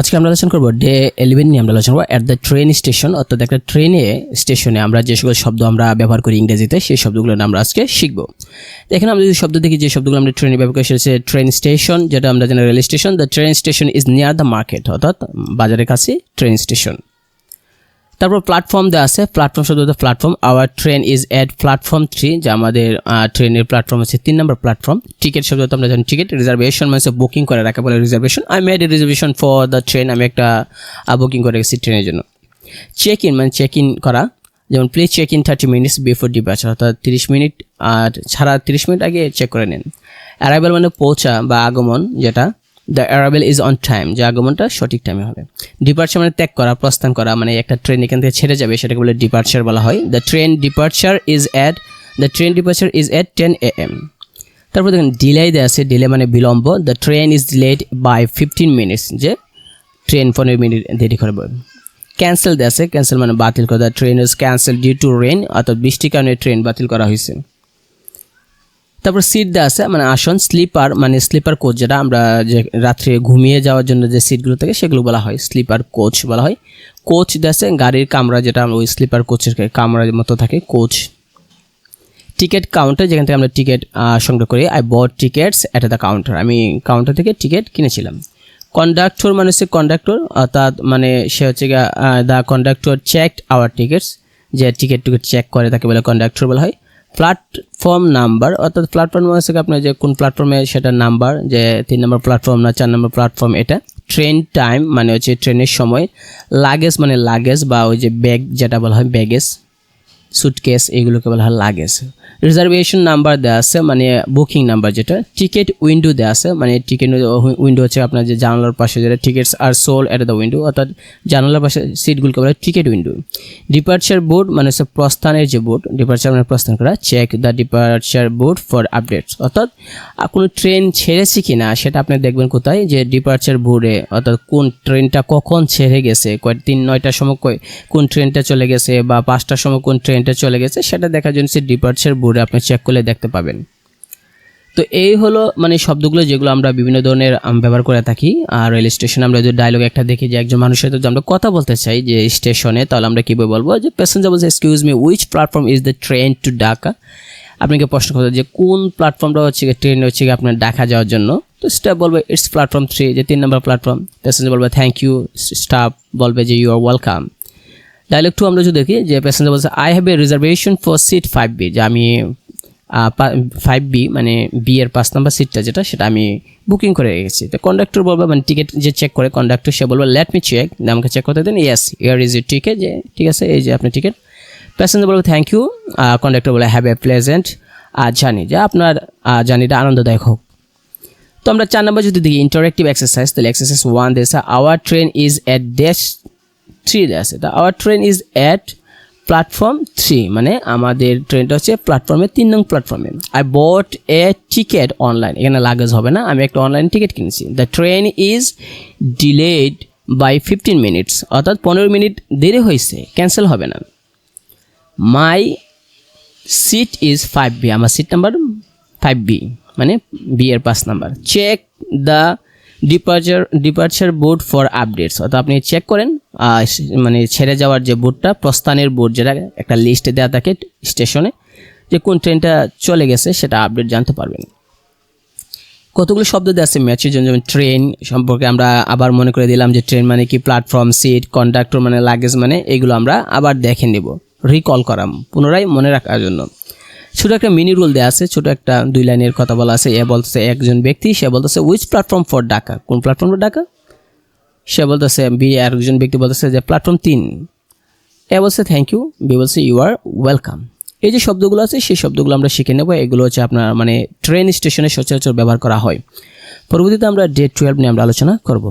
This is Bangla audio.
আজকে আমরা আলোচনা করব ডে ইলেভেন নিয়ে, আমরা আলোচনা করব অ্যাট দ্য ট্রেন স্টেশন অর্থাৎ একটা ট্রেনে স্টেশনে আমরা যে সকল শব্দ আমরা ব্যবহার করি ইংরেজিতে, সেই শব্দগুলো আমরা আজকে শিখব। এখানে আমরা যদি শব্দ দেখি, যে শব্দগুলো আমরা ট্রেনে ব্যবহার করি, সেটা ট্রেন স্টেশন যেটা আমরা জানি rail station the train station is near the market অর্থাৎ বাজারের কাছে ট্রেন স্টেশন তারপর প্ল্যাটফর্ম দেওয়া আছে প্ল্যাটফর্ম শব্দ platform our train is at platform three যে আমাদের ট্রেনের প্ল্যাটফর্ম হচ্ছে তিন নম্বর প্ল্যাটফর্ম টিকিট শব্দ আমরা জানি টিকিট রিজার্ভেশন মানে বুকিং করে রাখা, বলে reservation I made a reservation for the train আমি একটা বুকিং করে রেখেছি ট্রেনের জন্য। চেক ইন মানে চেক ইন করা, যেমন please check in thirty minutes before departure অর্থাৎ তিরিশ মিনিট আর ছাড়া তিরিশ মিনিট আগে চেক করে নিন। অ্যারাইভেল মানে পৌঁছা বা আগমন যেটা the arrival is on time যে আগমনটা সঠিক টাইমে হবে। ডিপার্চার মানে ত্যাগ করা, প্রস্থান করা মানে একটা ট্রেন এখান থেকে ছেড়ে যাবে, সেটাকে বলে ডিপার্চার বলা হয়। The train departure is at the train departure is at ten A M তারপর দেখেন ডিলে দেওয়া আছে। ডিলে মানে বিলম্ব। The train is delayed by fifteen minutes যে ট্রেন পনেরো মিনিট দেরি করবে। ক্যান্সেল দেওয়া আছে। ক্যান্সেল মানে বাতিল করা। The train is cancel due to rain অর্থাৎ বৃষ্টির কারণে ট্রেন বাতিল করা হয়েছে। তারপর সিট দেওয়া আছে মানে আসন স্লিপার মানে স্লিপার কোচ যেটা আমরা যে রাত্রে ঘুমিয়ে যাওয়ার জন্য যে সিটগুলো থাকে সেগুলো বলা হয় স্লিপার কোচ বলা হয়। কোচ দেওয়া আছে গাড়ির কামরা যেটা ওই স্লিপার কোচের কামরার মতো থাকে কোচ টিকিট কাউন্টার যেখান থেকে আমরা টিকিট সংগ্রহ করি I bought tickets at the counter আমি কাউন্টার থেকে টিকিট কিনেছিলাম। কন্ডাক্টর মানে হচ্ছে কন্ডাক্টর অর্থাৎ মানে সে হচ্ছে the conductor check our tickets যে টিকিট টিকিট চেক করে, তাকে বলে কন্ডাক্টর বলা হয়। প্ল্যাটফর্ম নাম্বার, অর্থাৎ প্ল্যাটফর্ম হচ্ছে আপনার যে কোন প্ল্যাটফর্মে সেটা নাম্বার, যে তিন নম্বর প্ল্যাটফর্ম না চার নম্বর প্ল্যাটফর্ম এটা। ট্রেন টাইম মানে হচ্ছে ট্রেনের সময়। লাগেজ মানে লাগেজ বা ওই যে ব্যাগ যেটা বলা হয় ব্যাগেজ সুটকেস এগুলোকে বলা হয় লাগেজ রিজার্ভেশন নাম্বার দেওয়া আছে মানে বুকিং নাম্বার যেটা টিকিট উইন্ডো দেওয়া আছে মানে টিকিট উইন্ডো হচ্ছে আপনার যে জানালার পাশে যেটা tickets are sold at the window অর্থাৎ জানালার পাশে সিটগুলোকে বলা টিকিট উইন্ডো ডিপার্চার বোর্ড মানে হচ্ছে প্রস্থানের যে বোর্ড ডিপার্চার মানে প্রস্থান করা check the departure board for updates অর্থাৎ কোনো ট্রেন ছেড়েছে কি না সেটা আপনি দেখবেন কোথায়, যে ডিপার্চার বোর্ডে অর্থাৎ কোন ট্রেনটা কখন ছেড়ে গেছে, কয় তিন, নয়টার সময় কোন ট্রেনটা চলে গেছে, বা পাঁচটার সময় কোন ট্রেনটা চলে গেছে, সেটা দেখার জন্য সে ডিপার্চার বোর্ডে আপনি চেক করলে দেখতে পাবেন। তো এই হলো মানে শব্দগুলো যেগুলো আমরা বিভিন্ন ধরনের ব্যবহার করে থাকি। আর রেল স্টেশনে আমরা যদি ডায়লগ একটা দেখি যে একজন মানুষের সাথে আমরা কথা বলতে চাই যে স্টেশনে তাহলে আমরা কীভাবে বলব যে প্যাসেঞ্জার বলছে excuse me which platform is the train to Dhaka আপনাকে প্রশ্ন করতে যে, কোন প্ল্যাটফর্মটা হচ্ছে ট্রেন হচ্ছে আপনার ঢাকা যাওয়ার জন্য? তো স্টাফ বলবে ইটস প্ল্যাটফর্ম থ্রি যে তিন নম্বর প্ল্যাটফর্ম প্যাসেঞ্জার বলবে থ্যাংক ইউ স্টাফ বলবে যে you are welcome dialogue two আমরা যদি দেখি, যে প্যাসেঞ্জার বলছে I have a reservation for seat five B যে আমি ফাইভ বি মানে বি এর পাঁচ নাম্বার সিটটা যেটা, সেটা আমি বুকিং করে রেখেছি। তো কন্ডাক্টর বলবে মানে টিকিট যে চেক করে কন্ডাক্টর সে বলবে লেট মি চেক আমাকে চেক করতে দেন yes here is your ticket যে, ঠিক আছে, এই যে আপনার টিকিট প্যাসেঞ্জার বলবে থ্যাংক ইউ কন্ডাক্টর বলে হ্যাভ এ প্লেজেন্ট আর জানি যে আপনার জার্নিটা আনন্দদায়ক হোক। তো আমরা চার নম্বর যদি দেখি ইন্টারেক্টিভ এক্সারসাইজ তাহলে এক্সারসাইজ ওয়ান দিয়েছে our train is at dash three আছে। তো our train is at platform three মানে আমাদের ট্রেনটা হচ্ছে প্ল্যাটফর্মে তিন নং প্ল্যাটফর্মে I bought a ticket online এখানে লাগেজ হবে না, আমি একটা অনলাইন টিকিট কিনেছি। The train is delayed by fifteen minutes অর্থাৎ পনেরো মিনিট দেরি হয়েছে ক্যান্সেল হবে না। My seat is five B আমার সিট নাম্বার ফাইভ বি মানে বি পাঁচ number check the departure departure board for updates অর্থাৎ আপনি চেক করেন মানে ছেড়ে যাওয়ার যে বোর্ডটা প্রস্থানের বোর্ড যেটা একটা লিস্টে দেওয়া থাকে স্টেশনে যে কোন ট্রেনটা চলে গেছে, সেটা আপডেট জানতে পারবেন। কতগুলো শব্দ দেওয়া আছে ম্যাচের জন্য? যেমন ট্রেন সম্পর্কে আমরা আবার মনে করে দিলাম যে ট্রেন মানে কি? প্ল্যাটফর্ম সিট কন্ডাক্টর মানে লাগেজ মানে এগুলো আমরা আবার দেখে নেব। রিকল করা পুনরায় মনে রাখার জন্য। ছোট একটা মিনি রুল দেওয়া আছে, ছোট একটা দুই লাইনের কথা বলা আছে, এ বলতেছে একজন ব্যক্তি, সে বলতেছে উইচ প্ল্যাটফর্ম ফর ডাকা কোন প্ল্যাটফর্ম ফর ঢাকা সে বলতেছে বি আর একজন ব্যক্তি বলতেছে যে প্ল্যাটফর্ম তিন। এ বলছে থ্যাংক ইউ বি বলছে ইউ আর ওয়েলকাম এই যে শব্দগুলো আছে, সেই শব্দগুলো আমরা শিখে নেব। এগুলো হচ্ছে আপনার মানে ট্রেন স্টেশনে সচরাচর ব্যবহার করা হয়। পরবর্তীতে আমরা ডে টুয়েলভ নিয়ে আমরা আলোচনা করব।